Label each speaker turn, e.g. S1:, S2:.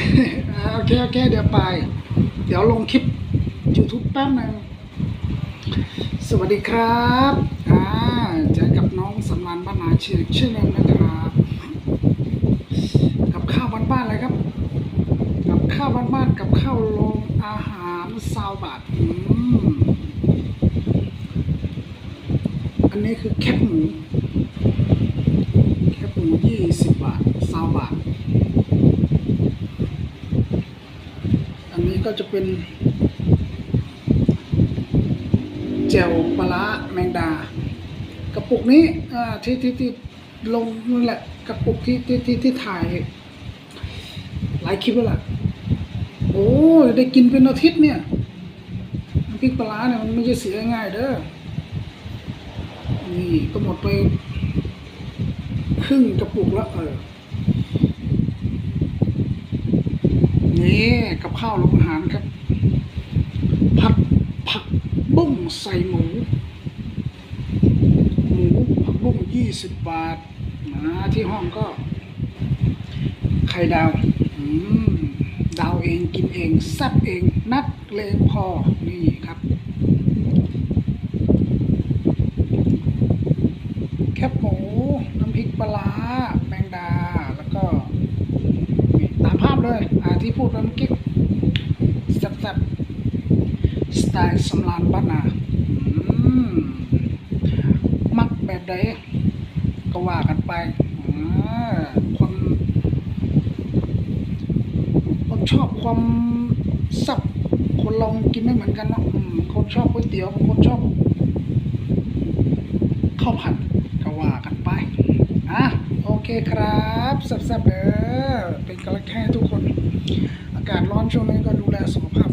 S1: เคโอเคเดี๋ยวไป เดี๋ยวลงคลิป YouTube แป๊บนึงสวัสดีครับอ่าเจอกับน้องสำรานบ้านนาชื่อชื่อเล่นนะครับ กับข้าวบ้านๆเลยครับ กับข้าวบ้านๆกับข้าวโรงอาหารซาวบาทอืมอันนี้คือแคบหมูแคบหมูยี่สิบบาทซาวบาท อันนี้ ก็จะเป็นแจ่วปลาร้าแมงดากระปุกนี้ที่ที่ที่ลงนั่นแหละกระปุกที่ที่ที่ที่ถ่ายหลายคลิปแล้วล่ะโอ้ยได้กินเป็นอาทิตย์เนี่ยพริกปลาร้าเนี่ยมันไม่ใช่เสียง่ายเด้อนี่ก็หมดไปครึ่งกระปุกแล้วเออ นี่กับ ข้าวโรงอาหารครับ ผัดผักบุ้งใส่หมู หมูผักบุ้งยี่สิบบาทมาที่ห้องก็ ไข่ดาวอืมดาวเองกินเองแซ่บเองนักเลงพอนี่ครับ แคบหมูน้ำพริกปลาแมงดา แล้วก็นี่ตามภาพเลย อ่า ที่พูดไปเมื่อกี้แซ่บสไตล์สำรานบ้านนาอืมมักแบบใดก็ว่ากันไปอ่าคนคนชอบความแซ่บคนเรากินไม่เหมือนกันเนาะคนชอบก๋วยเตี๋ยวคนชอบข้าวผัดก็ว่ากันไปอะโอเคครับแซ่บๆเด้อเป็นกำลังใจให้ทุกาศร้อนช่วงนี้ก็ดูแลสุขภาพ